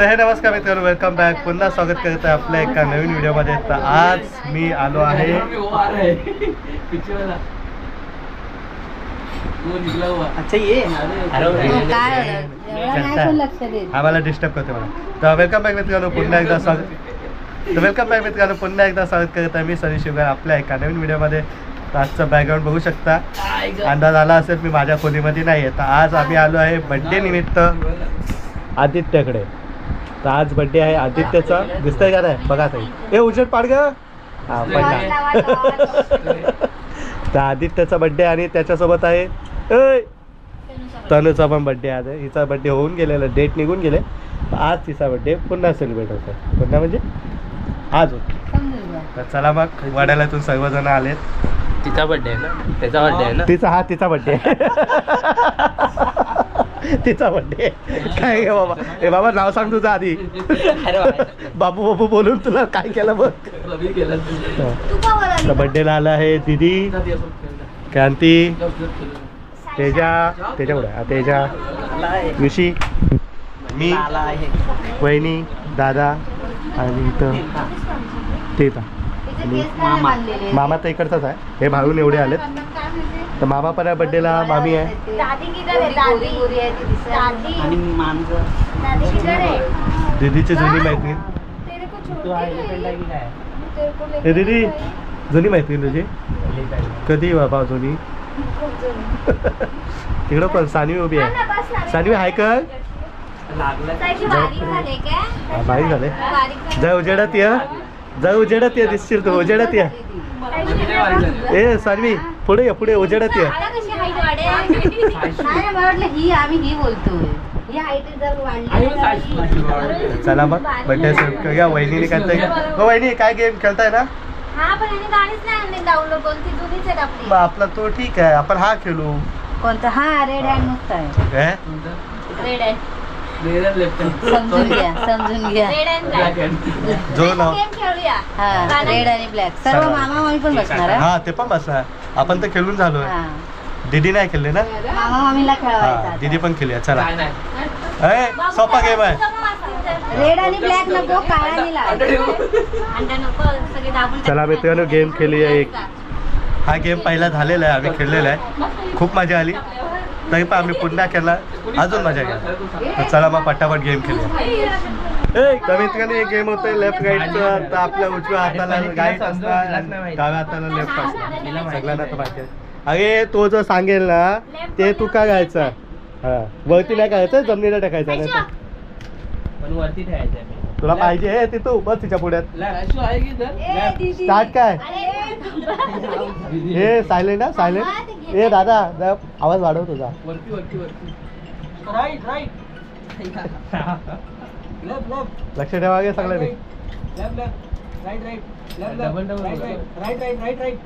तर हे नमस्कार मित्रांनो वेलकम बॅक पुन्हा स्वागत करत आहे आपल्या एका नवीन व्हिडिओमध्ये. तर आज मी आलो आहे. अच्छा ये. हो, आम्हाला डिस्टर्ब करते मला तर वेलकम बॅक मित्रांनो पुन्हा एकदा स्वागत तर वेलकम बॅक मित्रांनो पुन्हा एकदा स्वागत करत आहे मी सनी शिवगार आपल्या एका नवीन व्हिडिओमध्ये. तर आजचं बॅकग्राऊंड बघू शकता. अंदाज आला असेल मी माझ्या खोलीमध्ये नाही आहे तर आज आम्ही आलो आहे बड्डे निमित्त. आदित्यकडे. तर आज बड्डे आहे आदित्यचा. दिसतंय का नाही? बघा ताई. ए उजेड पाड ग. हा पडला. तर आदित्यचा बड्डे आणि त्याच्यासोबत आहे. तनुचा पण बड्डे आज आहे. हिचा बड्डे होऊन गेलेला डेट निघून गेले. आज तिचा बड्डे पुन्हा सेलिब्रेट होतो पुन्हा म्हणजे आज होतो. तर चला मग वडाल्यातून सर्वजण आलेत. तिचा बर्थडे आहे ना? त्याचा बर्थडे आहे ना? तिचा हा तिचा बड्डे तिचा बड्डे काय गे बाबा? ए बाबा नाव सांग तुझं आधी. बाबू बाबू बोलून तुला काय केलं बघ. तू का बोलाली? तर बड्डेला आला आहे दीदी. क्रांती. तेजा. तेजा कुठे? आहे? हा, तेजा. ऋषी. मी. आला आहे वहिनी. दादा. आणि इथं. ते? मामा तर इकडचाच आहे. हे भाऊन एवढे आलेत. तर मामा पण आहे बड्डेला मामी आहे दीदीची जुनी मैत्रीण. तेरे को तू छोड़ आहे elephant आहे की काय? तेरे को हे दीदी जुनी मैत्रीण तुझी? कधी बाबा जुनी? तिकडं पण सानवी उभी आहे. सानवी. हाय कर. बारीक झाले काय? हा, बारीक झाले. बारीक जा उजेडात ये. जा उजेडात ये दिसशील तू. उजेडात ये. ए सानवी पुढे ये पुढे उजेडात ये. ही आम्ही ही बोलतोय. ही हाईट जर वाढली चला मग बड्डे सेलिब्रेट करूया वहिनीने काय हो वहिनी काय गेम खेळताय ना? हा आपली. मग आपला तो ठीक आहे आपण हा खेळू. कोणतं? हा रेड हँड मस्त आहे. हे? रेड हँड लेफ्ट समजून घ्या समजून घ्या. रेड हँड जो नाव खेळूया. हा रेड आणि ब्लॅक सर्व चला. मामा मामी पण बसणार. हा? ते पण बसणार आपण तर खेळून झालोय. हा. दीदी नाही खेळले ना? मामा मामीला हा खेळवायचा दीदी पण खेळूया चला. काय नाही. ए सोपा गेम आहे. रेड आणि ब्लॅक नको काळा आणि लाल चला मित्रांनो गेम खेळूया एक. हा गेम पहिला झालेला आहे आम्ही खेळलेला आहे. खूप मजा आली. तरी पण आम्ही पुन्हा केला अजून मजा केला तर चला मग पटापट गेम खेळूया. ए कमीत कमी एक गेम होतं लेफ्ट राईटचं तर आपल्या उजव्या हाताला राईट असणार आणि डाव्या हाताला लेफ्ट असणार. सगळ्यांना तर माहिती आहे. अरे तो जो सांगेल ना ते तू काय गायचं हा वरती नाही करायचं जमिनीला टाकायचं नाही तर. पण वरती ठेवायचं आहे तुला पाहिजे हे ते तू बस तिच्या पुढ्यात. की स्टार्ट काय? हे सायलेंट ना सायलेंट ए दादा जरा आवाज वाढव तुझा. वरती वरती वरती. राईट राईट लेफ्ट लेफ्ट लक्ष ठेवा गे सगळ्यांनी. Left left right right left double double right right right right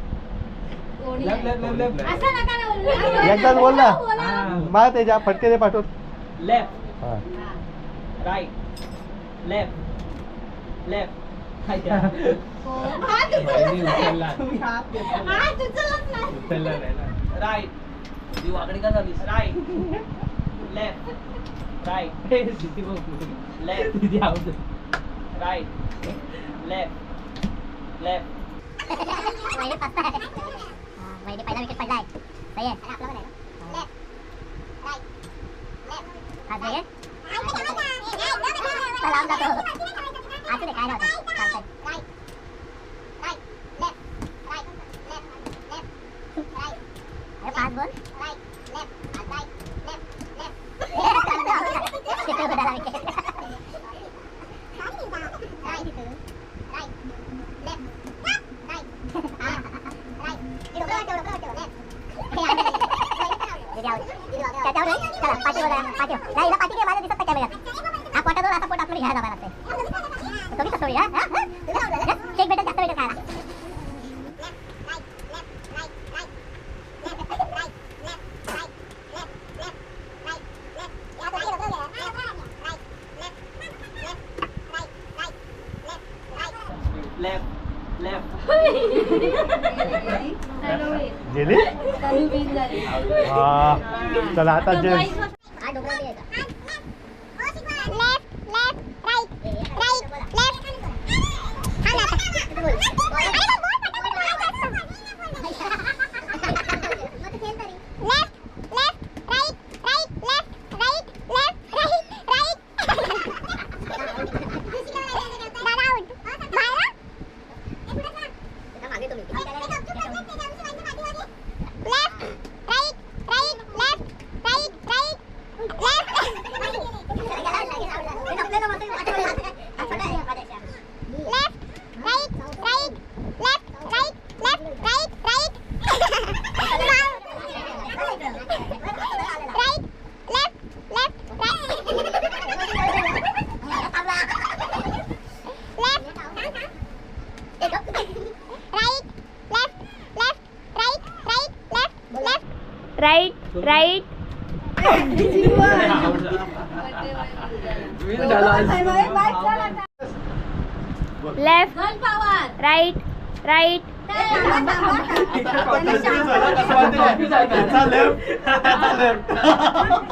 left left left एकदाच बोल ना. हा. मा त्याच्या फटके दे पाठवून लेफ्ट हा. राईट लेफ्ट लेफ्ट राईट ती वाकडी का झालीस? Right left right left right left left left हा चला आता जे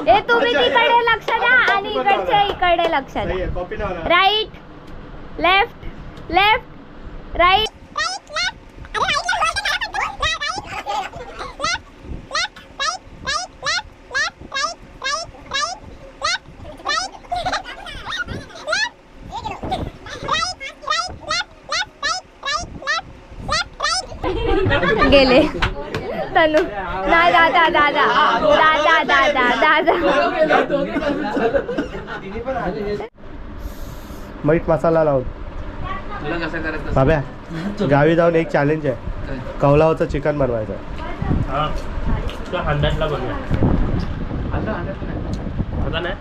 ए तुम्ही तिकडे लक्ष द्या आणि इकडचे इकडे लक्ष द्या. Copy right left left right गेले. तनु दादा दादा दादा दादा दादा मीठ मसाला लावून. तुला कसं करायचं बाब्या गावी जाऊन एक चॅलेंज आहे. कौलावचं चिकन बनवायचं नाही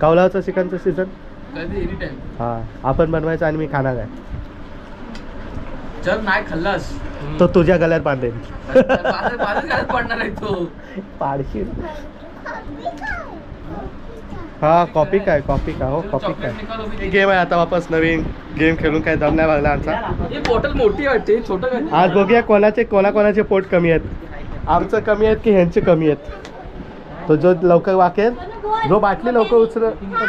कौलावचं चिकनचं सीझन कधी? एनी टाइम हा आपण बनवायचं आणि मी खाणार आहे. चल नाही खाल्लास. तो तुझ्या गळ्यात बांधेल. पडणार आहे तो. पाडशील. हा कॉपी काय? कॉपी का हो कॉपी काय. गेम आहे आता वापस नवीन. गेम खेळून काय दम नाही लागला आमचा. ही बॉटल मोठी वाटते छोटं काय? आज बघूया कोणाचे कोणाकोणाचे पोट कमी आहेत. आमचं कमी आहेत की ह्यांचे कमी आहेत? तो जो लवकर वाकेल जो बाटली लवकर उचल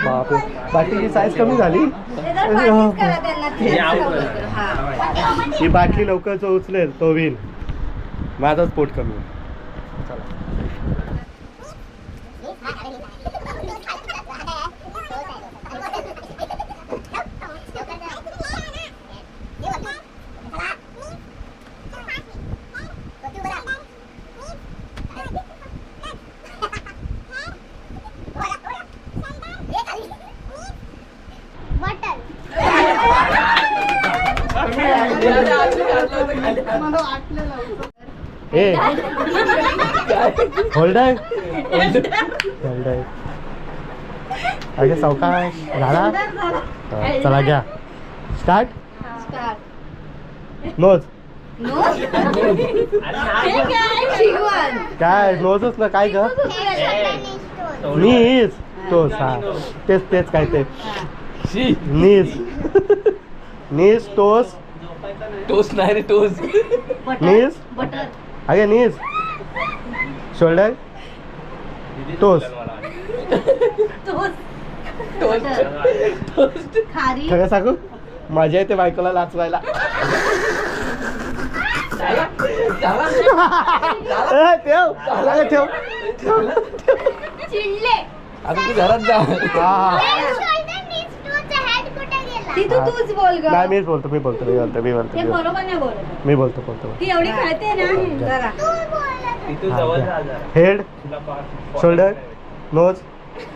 बापरे. बाटलीची साईज कमी झाली. ही बाटली लवकर जो उचलेल तो विन माझाच पोट कमी आहे. ए. होल्डर होल्डर अगे सावकाश झाला चला घ्या. स्टार्ट नोज काय नोजच ना काय ग? तोच हा. तेच तेच काय ते. नीज नीज टोस टोस नाही रे टोस नीज अगे नीज शोल्डर? टोस खारी. खरं सांगू? मजा येते बायकोला ए, ठेव. अरे ठेव. ठेव चिडले. आता तू घरात जा. हा. ती तू तूच बोल ग. नाही मीच बोलतो मी बोलतो मी बोलतो मी बोलतो ते मी बोलतो. बरोबर नाही बोलत मी बोलतो बोलतो ती एवढी खेळते ना जरा. हेड शोल्डर नोज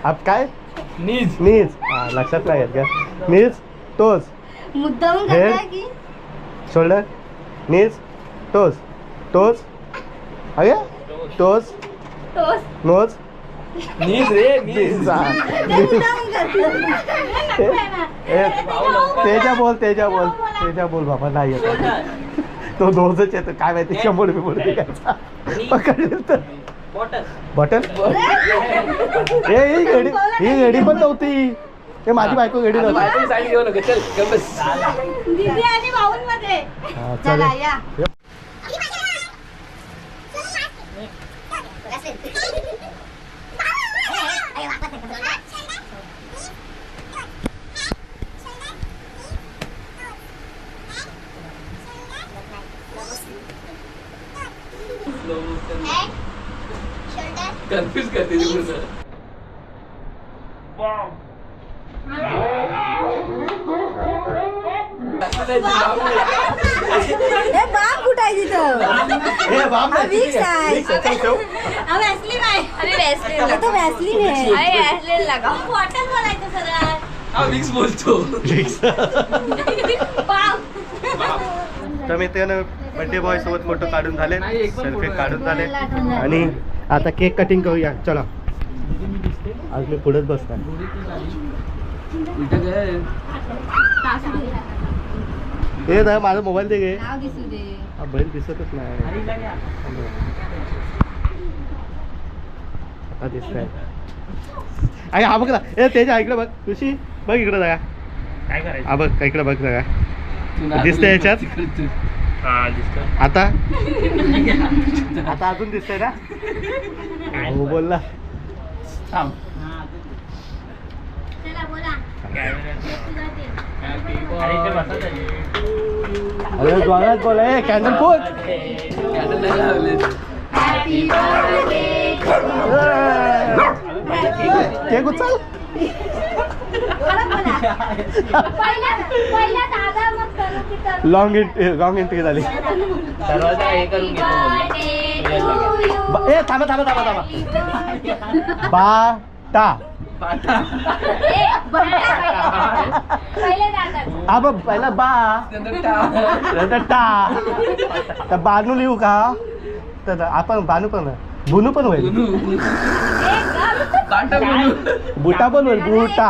आप काय? नीज नीज हा लक्षात नाही येत का नीज टोस मुद्दाम हे? की? शोल्डर नीज टोस टोस अगे? टोस नोज नीज रे नीज हा. तेजा बोल तेजा बोल तेजा बोल बाबा नाही येत तो दोनच येतो काय माहिती शंभर रुपये बोलते पकडलं तर बॉटल ए ही घडी ही घडी पण नव्हती हे माझी बायको घडी नव्हती चल गप्प बस दीदी आणि भाऊन मध्ये हा, चला चालेल या कन्फ्युज करते ती पूर्ण ए बाप कुठं आहे तिथं ए, बाप नाही, ठीक आहे. Vicks आहे, चल, ठेव. वॅसलीन आहे अरे वॅसलीन अरे तो वॅसलीन आहे. अरे वॅसलीन लगा. बॉटल बोलायचं सरळ हा विक्स बोलतो. तर मित्रांनो बर्थडे बॉय सोबत फोटो काढून झाले. नाही, एक पण सेल्फी काढून झाले. आणि आता केक कटिंग करूया. चला. आज मी पुढेच बसणार. इथं काय हे ना माझा मोबाईल दे गे. नाव दिसू दे. हा, बैल दिसतच नाही. दिसतंय. अरे हा बघ ना. ए त्याच्या इकडे बघ. तुशी बघ इकडे जागा काय करायचं? हा बघ इकडे बघ जागा दिसतंय याच्यात? हा आता? आता अजून दिसतंय ना? हो बोलला. थांब. चला बोला. अरे इथे बसा तरी. अरे जोरात बोल. ए कॅन्डल नाही केक उचल की करू लॉंग लॉंग एंट्री झाली ए थांबा थांबा थांबा थांबा. बाटा. बघ पहिला बा. नंतर टा. तर बानू लिहू का? तर आपण बानू पण बुनू पण होईल. बुटा पण होईल बुटा.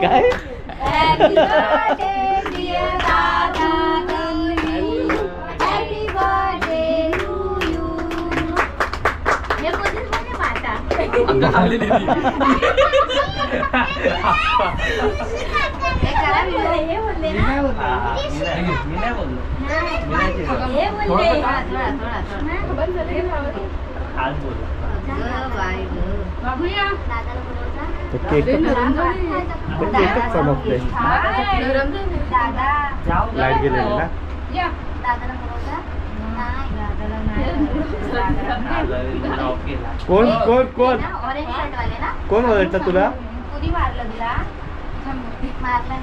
काय? चमकते लाइट गेलेली ना कोण? कोण कोण ऑरेंज शर्ट वाले ना? कोण ओळखतं तुला. कुणी मारलं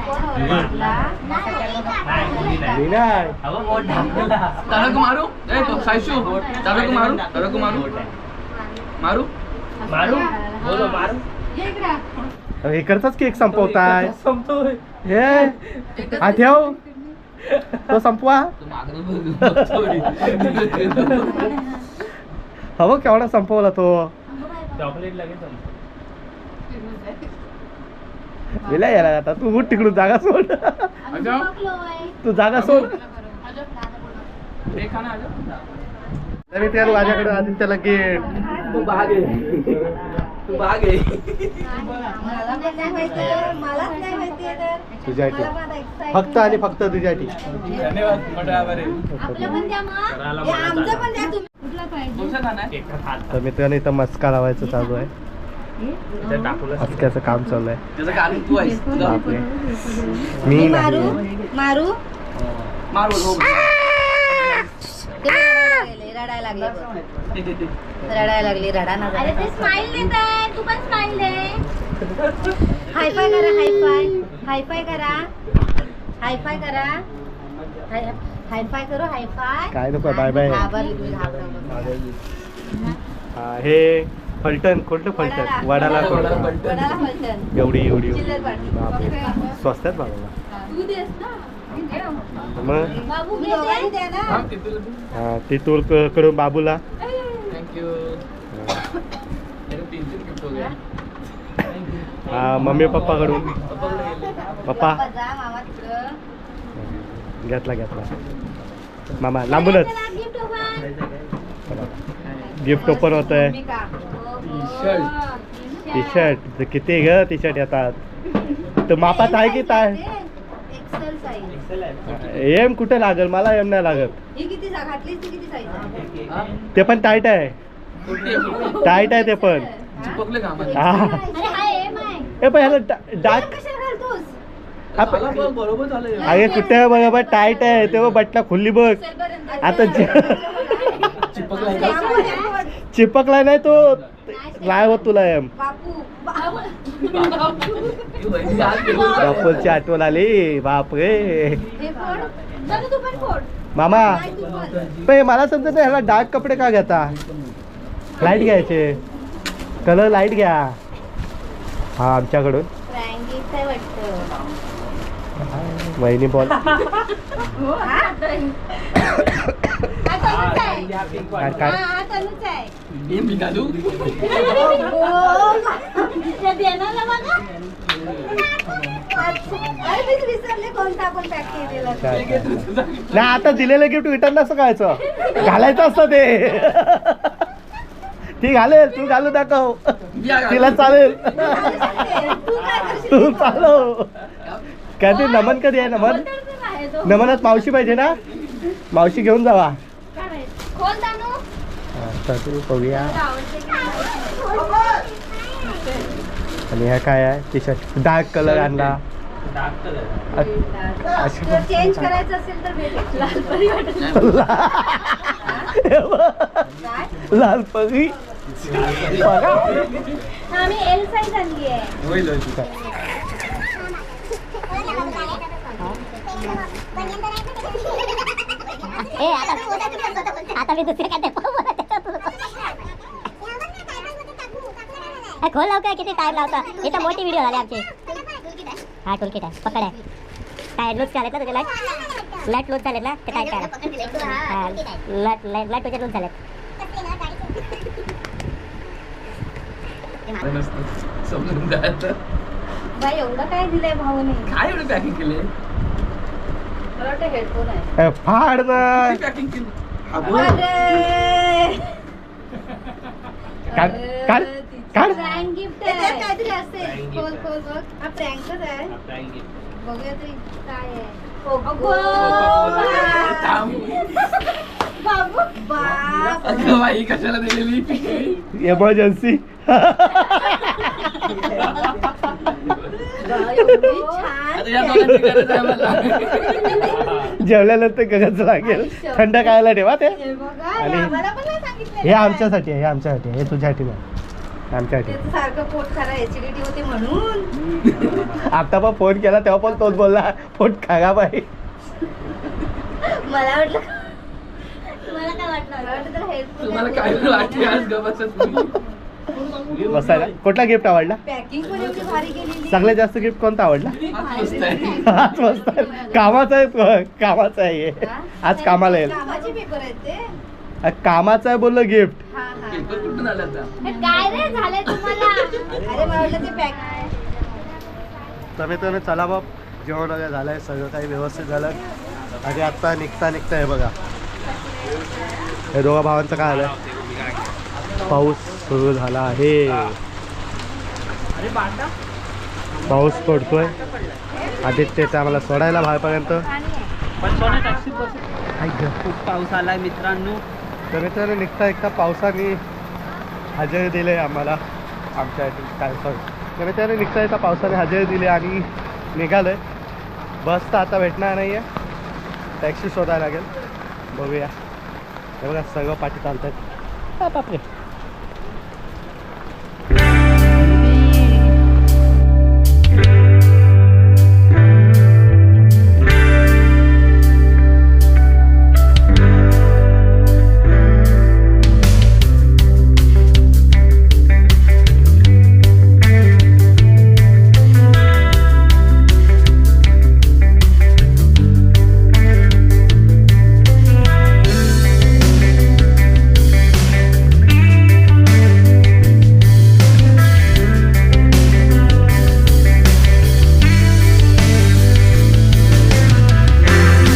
तुला मारलं दादा मारू ए तो दादा मारू दादा मारू मारू बोलो मारू हे इकडचाच केक संपवताय. संपतोय हे. हा ठेव. तो संपवा. हवं केवढा संपवला तो. चॉकलेट लगेच संपतो. गेला याला आता तू उठ तिकडून जागा सोड. अच्छा तू जागा सोड. तर मित्रांनो माझ्याकडे आदित्यला गेट तू भाग आहे तू भाग आहे मला पण नाही माहिती मलाच नाही माहिती तर. तुझ्यासाठी मला पण excited. फक्त आणि फक्त हे हात तर मित्रांनो इथं मस्का लावायचं चालू आहे. मस्क्याचं काम चालू आहे मी मारू? मारू? मार हो रडायला लागले रडायला लागले बघ. रडायला लागली रडा ना अरे ते स्माइल देत आहे. तू पण स्माइल दे. हायफाय करा हायफाय हायफाय करा. हायफाय करा. हाय- हायफाय करू हायफाय काय नको, बाय बाय. हे फलटण कोणतं फलटण? वडाला. कोणतं. एवढी एवढी. चिल्लर पार्टी. बापरे. स्वस्तात बाबा तू देस ना. मग? बाबू तुम्ही घे दोघांनी दे. द्या ना. ते तुला दे. ती तूळ क- कडून बाबूला. हो. मम्मी पप्पा कडून. पप्पा. घेतला घेतला. मामा लांबूनच. Gift open. होत आहे शर्ट टी शर्ट किती ग? टी शर्ट येतात. तर मापात आहे की साईज एम कुठे लागल? मला एम नाही लागत. ही ती? ते पण टाईट आहे? टाईट आहे ते पण. चिपकले का आम्हाला? अरे एम आहे. ए पण ह्याला डाक अगे कुठे बरोबर? टाईट आहे. तेव्हा बटला खुल्ली बघ. आता? चिपकला नाही तो. नाही होत तुला एम. ही. बापूची आठवण आली. बापरे. हे मामा. पण. मला समजत नाही ह्याला डार्क कपडे का घेता? लाइट घ्यायचे. कलर लाइट घ्या. हा आमच्याकडून. वहिनी बॉल. काय नाही आता दिलेलं गिफ्ट रिटर्न नसं करायचं घालायचं असतं ते. ती घालेल तू घालू दाखव. तिला चालेल. तू काय करशील? तू चालव. काय ते नमन कधी आहे नमन? नमनात मावशी पाहिजे ना? मावशी घेऊन जावा. तू बघूया? आणि ह्या काय आहे? टी शर्ट डार्क कलर आणला. अशी जर चेंज करायचं असेल तर भेटेल. लाल परी आम्ही एल साईज आणली आहे. ए आता आता मी दुसरे काय खोल लवकर किती टाइम लावता? इथं मोठी व्हिडिओ झाली आमची. हा टोलकिट आहे. पकड आहे. काय लूज झालेत ना तुझे लाइट लाइट लूज झालेत ना? ते काय काय लाइट लाइट लाइट तुझे लूज झालेत. एवढं काय दिलंय भाऊने? काय एवढं पॅकिंग केले मला वाटतं हेडफोन आहे ए, फाड ना. पॅकिंग! काढ काढ काढ. प्रँक गिफ्ट आहे. काहीतरी असेल खोल खोल बघ हा प्रँकच आहे. बघूया तरी काय आहे. अगो, थांब. बाबू बाप अगं बाई कशाला दिलेली एमर्जन्सी जेवल्यानंतर गरज लागेल. थंड खायला ठेवा ते. बघा आणि- आम्हाला पण नाही सांगितलं हे आमच्यासाठी आहे हे आमच्यासाठी आहे. हे तुझ्यासाठी नाही. आमच्यासाठी त्याचं सारखं पोट खरा एसिडिटी होते म्हणून. आता पण फोन केला तेव्हा पण तोच बोलला पोट खराब आहे मला वाटलं मला काय वाटलं तुम्हाला काय आज बसायला. कुठला गिफ्ट आवडला? पॅकिंग पण एवढी भारी केलेली सगळ्यात जास्त गिफ्ट कोणता आवडला? आज मस्त. कामाचा आहे कामाचा आहे? आज कामाला येईल. कामाचे पेपर आहेत ते. आज कामाचं आहे बोललो गिफ्ट हा हा. पेपर कुठून आला आता? काय रे झालंय तुम्हाला? अरे मला वाटलं ते पॅक तर मित्रांनो चला मग जेवण वगैरे झालंय सगळं काही व्यवस्थित झालं. आणि आता निघता निघता हे बघा. हे दोघा भावांचं काय आलंय पाऊस. सुरू झाला आहे. पाऊस पडतोय. आदित्य ते आम्हाला सोडायला बाहेरपर्यंत. खूप पाऊस आलाय मित्रांनो. तर मित्रांनो निघता निघता पावसाने हजेरी दिले आम्हाला. आमच्या काय सॉरी तर मित्रांनो निघता निघता पावसाने हजेरी दिली आणि निघालोय. बस तर आता भेटणार नाही आहे टॅक्सी शोधायला लागेल. बघूया. हे बघा सगळं पाठी चालत आहेत बापरे.